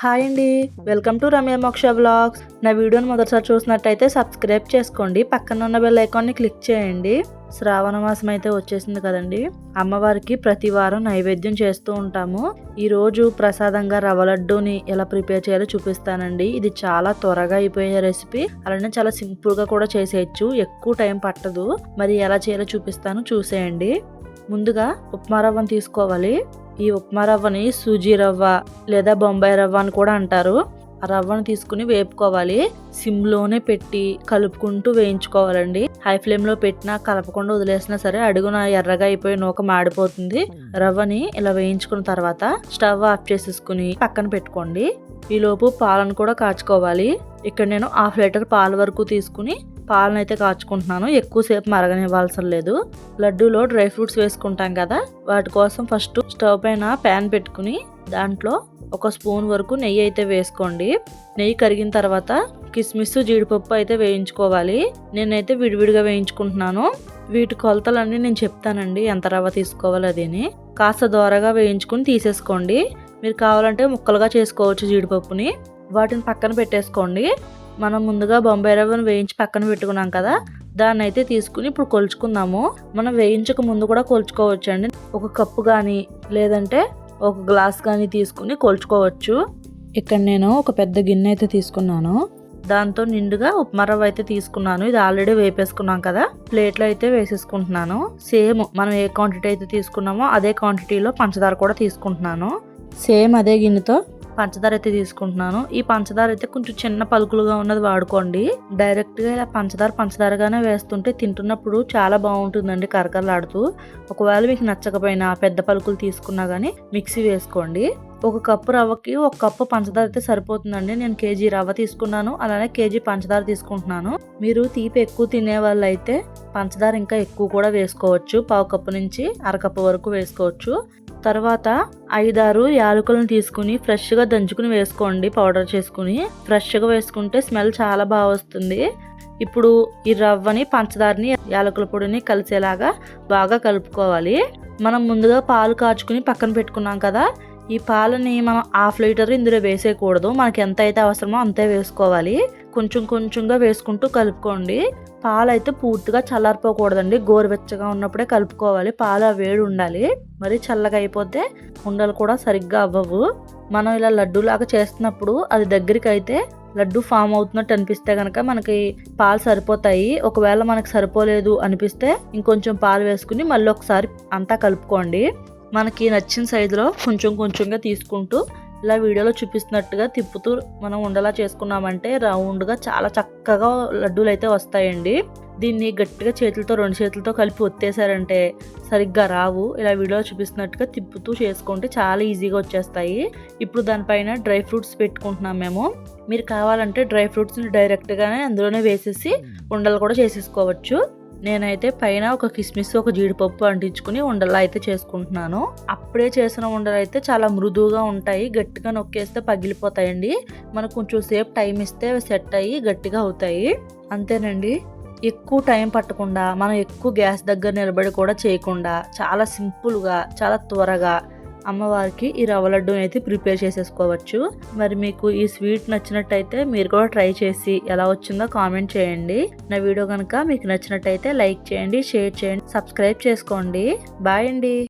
Hi అండి. Welcome to Ramya మోక్ష blogs నా వీడియోని మొదటిసారి చూసినట్టయితే సబ్స్క్రైబ్ చేసుకోండి. పక్కన ఉన్న బెల్ ఐకాన్ని క్లిక్ చేయండి. శ్రావణ మాసం అయితే వచ్చేసింది కదండి. అమ్మవారికి ప్రతి వారం నైవేద్యం చేస్తూ ఉంటాము. ఈరోజు ప్రసాదంగా రవ్వ లడ్డూని ఎలా ప్రిపేర్ చేయాలో చూపిస్తానండి. ఇది చాలా త్వరగా అయిపోయే రెసిపీ అలానే చాలా సింపుల్గా కూడా చేసేయచ్చు. ఎక్కువ టైం పట్టదు. మరి ఎలా చేయాలో చూపిస్తాను. చూసేయండి. ముందుగా ఉప్మా రవ్వను తీసుకోవాలి. ఈ ఉప్మా రవ్వని సూజీ రవ్వ లేదా బొంబాయి రవ్వ అని కూడా అంటారు. ఆ రవ్వను తీసుకుని వేపుకోవాలి. సిమ్లోనే పెట్టి కలుపుకుంటూ వేయించుకోవాలండి. హై ఫ్లేమ్లో పెట్టినా కలపకుండా వదిలేసినా సరే అడుగున ఎర్రగా అయిపోయి నూక మాడిపోతుంది. రవ్వని ఇలా వేయించుకున్న తర్వాత స్టవ్ ఆఫ్ చేసేసుకుని పక్కన పెట్టుకోండి. ఈలోపు పాలను కూడా కాచుకోవాలి. ఇక్కడ నేను హాఫ్ లీటర్ పాల వరకు తీసుకుని పాలను అయితే కాచుకుంటున్నాను ఎక్కువసేపు మరగనివ్వాల్సిన లేదు. లడ్డూలో డ్రై ఫ్రూట్స్ వేసుకుంటాం కదా వాటి కోసం ఫస్ట్ స్టవ్ పైన ప్యాన్ పెట్టుకుని దాంట్లో ఒక స్పూన్ వరకు నెయ్యి అయితే వేసుకోండి. నెయ్యి కరిగిన తర్వాత కిస్మిస్ జీడిపప్పు అయితే వేయించుకోవాలి. నేనైతే విడివిడిగా వేయించుకుంటున్నాను. వీటి కొలతలన్నీ నేను చెప్తానండి ఎంత రవ్వ తీసుకోవాలి అదిని. కాస్త దోరగా వేయించుకుని తీసేసుకోండి. మీరు కావాలంటే ముక్కలుగా చేసుకోవచ్చు జీడిపప్పుని. వాటిని పక్కన పెట్టేసుకోండి. మనం ముందుగా బొంబాయి రవ్వను వేయించి పక్కన పెట్టుకున్నాం కదా దాన్ని అయితే తీసుకుని ఇప్పుడు కొలుచుకుందాము. మనం వేయించక ముందు కూడా కొలుచుకోవచ్చు అండి ఒక కప్పు కానీ లేదంటే ఒక గ్లాస్ కానీ తీసుకుని కొలుచుకోవచ్చు. ఇక్కడ నేను ఒక పెద్ద గిన్నె అయితే తీసుకున్నాను. దాంతో నిండుగా ఉప్మా రవ్వ అయితే తీసుకున్నాను. ఇది ఆల్రెడీ వేపేసుకున్నాం కదా ప్లేట్లో అయితే వేసేసుకుంటున్నాను. సేమ్ మనం ఏ క్వాంటిటీ అయితే తీసుకున్నామో అదే క్వాంటిటీలో పంచదార కూడా తీసుకుంటున్నాను. సేమ్ అదే గిన్నెతో పంచదార అయితే తీసుకుంటున్నాను. ఈ పంచదార అయితే కొంచెం చిన్న పలుకులుగా ఉన్నది వాడుకోండి. డైరెక్ట్గా ఇలా పంచదార పంచదారగానే వేస్తుంటే తింటున్నప్పుడు చాలా బాగుంటుందండి కరకరలాడుతూ. ఒకవేళ మీకు నచ్చకపోయినా పెద్ద పలుకులు తీసుకున్నా కానీ మిక్సీ వేసుకోండి. ఒక కప్పు రవ్వకి ఒక కప్పు పంచదార అయితే సరిపోతుందండి. నేను కేజీ రవ్వ తీసుకున్నాను. అలానే కేజీ పంచదార తీసుకుంటున్నాను. మీరు తీపి ఎక్కువ తినే వాళ్ళు అయితే పంచదార ఇంకా ఎక్కువ కూడా వేసుకోవచ్చు. పావు కప్పు నుంచి అరకప్పు వరకు వేసుకోవచ్చు. తర్వాత ఐదారు యాలకులను తీసుకుని ఫ్రెష్గా దంచుకుని వేసుకోండి పౌడర్ చేసుకుని. ఫ్రెష్గా వేసుకుంటే స్మెల్ చాలా బాగా వస్తుంది. ఇప్పుడు ఈ రవ్వని పంచదారని యాలకుల పొడిని కలిసేలాగా బాగా కలుపుకోవాలి. మనం ముందుగా పాలు కాచుకుని పక్కన పెట్టుకున్నాం కదా ఈ పాలని మనం హాఫ్ లీటర్ ఇందులో వేసేయకూడదు. మనకి ఎంత అయితే అవసరమో అంతే వేసుకోవాలి. కొంచెం కొంచెంగా వేసుకుంటూ కలుపుకోండి. పాలు అయితే పూర్తిగా చల్లారిపోకూడదండి. గోరువెచ్చగా ఉన్నప్పుడే కలుపుకోవాలి. పాలు వేడి ఉండాలి. మరి చల్లగా అయిపోతే ఉండలు కూడా సరిగ్గా అవ్వవు. మనం ఇలా లడ్డూలాగా చేస్తున్నప్పుడు అది దగ్గరికి అయితే లడ్డు ఫామ్ అవుతున్నట్టు అనిపిస్తే కనుక మనకి పాలు సరిపోతాయి. ఒకవేళ మనకు సరిపోలేదు అనిపిస్తే ఇంకొంచెం పాలు వేసుకుని మళ్ళీ ఒకసారి అంతా కలుపుకోండి. మనకి నచ్చిన సైజులో కొంచెం కొంచెంగా తీసుకుంటూ ఇలా వీడియోలో చూపిస్తున్నట్టుగా తిప్పుతూ మనం ఉండలా చేసుకున్నామంటే రౌండ్గా చాలా చక్కగా లడ్డూలు అయితే వస్తాయండి. దీన్ని గట్టిగా చేతులతో రెండు చేతులతో కలిపి ఒత్తేసారంటే సరిగ్గా రావు. ఇలా వీడియోలో చూపిస్తున్నట్టుగా తిప్పుతూ చేసుకుంటే చాలా ఈజీగా వచ్చేస్తాయి. ఇప్పుడు దానిపైన డ్రై ఫ్రూట్స్ పెట్టుకుంటున్నాం మేము. మీరు కావాలంటే డ్రై ఫ్రూట్స్ని డైరెక్ట్గానే అందులోనే వేసేసి ఉండలు కూడా చేసేసుకోవచ్చు. నేనైతే పైన ఒక కిస్మిస్ ఒక జీడిపప్పు అంటించుకుని ఉండలా అయితే చేసుకుంటున్నాను. అప్పుడే చేసిన ఉండలు అయితే చాలా మృదువుగా ఉంటాయి గట్టిగా నొక్కేస్తే పగిలిపోతాయండి. మనకు కొంచెం సేపు టైం ఇస్తే సెట్ అయ్యి గట్టిగా అవుతాయి. అంతేనండి. ఎక్కువ టైం పట్టకుండా మనం ఎక్కువ గ్యాస్ దగ్గర నిలబడి కూడా చేయకుండా చాలా సింపుల్గా చాలా త్వరగా అమ్మవారికి ఈ రవ్వ లడ్డూని అయితే ప్రిపేర్ చేసేసుకోవచ్చు. మరి మీకు ఈ స్వీట్ నచ్చినట్టయితే మీరు కూడా ట్రై చేసి ఎలా వచ్చిందో కామెంట్ చేయండి. నా వీడియో కనుక మీకు నచ్చినట్టయితే లైక్ చేయండి షేర్ చేయండి సబ్స్క్రైబ్ చేసుకోండి. బాయ్ అండి.